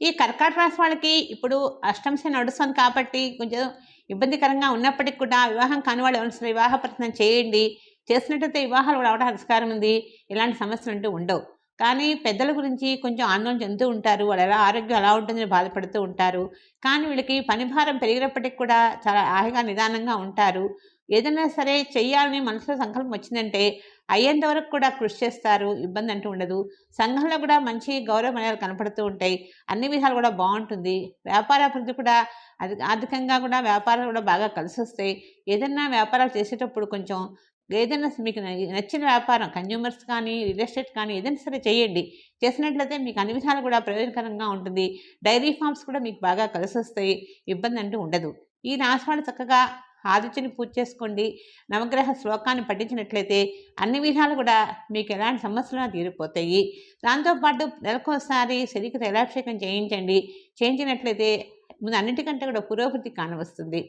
ఈ కర్కాటక రాశి వాళ్ళకి ఇప్పుడు అష్టంశ నడుస్తుంది కాబట్టి కొంచెం ఇబ్బందికరంగా ఉన్నప్పటికీ కూడా వివాహం కాని వాళ్ళు ఎవరైనా వివాహ ప్రయత్నం చేయండి. చేసినట్టయితే వివాహాలు కూడా అవడానికి ఉంది. ఇలాంటి సమస్యలు అంటూ ఉండవు. కానీ పెద్దల గురించి కొంచెం ఆందోళన చెందుతూ ఉంటారు. వాళ్ళ ఎలా ఆరోగ్యం ఎలా ఉంటుందని బాధపడుతూ ఉంటారు. కానీ వీళ్ళకి పని భారం పెరిగినప్పటికి కూడా చాలా హాయిగా నిదానంగా ఉంటారు. ఏదైనా సరే చెయ్యాలని మనసులో సంకల్పం వచ్చిందంటే అయ్యేంత వరకు కూడా కృషి చేస్తారు ఇబ్బంది అంటూ ఉండదు. సంఘంలో కూడా మంచి గౌరవ మర్యాదలు కనపడుతూ ఉంటాయి. అన్ని విధాలు కూడా బాగుంటుంది. వ్యాపార అభివృద్ధి కూడా అది ఆర్థికంగా కూడా వ్యాపారాలు కూడా బాగా కలిసి వస్తాయి ఏదైనా వ్యాపారాలు చేసేటప్పుడు కొంచెం ఏదైనా మీకు నచ్చిన వ్యాపారం కన్జ్యూమర్స్ కానీ రియల్ ఎస్టేట్ కానీ ఏదైనా సరే చేయండి. చేసినట్లయితే మీకు అన్ని విధాలు కూడా ప్రయోజనకరంగా ఉంటుంది. డైరీ ఫార్మ్స్ కూడా మీకు బాగా కలిసి వస్తాయి ఇబ్బంది అంటూ ఉండదు. ఈ రాశివాళ్ళు చక్కగా ఆదిత్యుని పూజ చేసుకోండి నవగ్రహ శ్లోకాన్ని పఠించినట్లయితే అన్ని విధాలు కూడా మీకు ఎలాంటి సమస్యలు తీరిపోతాయి. దాంతోపాటు నెలకోసారి శరీర తైలాభిషేకం చేయించండి. చేయించినట్లయితే ముందు అన్నిటికంటే కూడా పురోగతి కానవస్తుంది.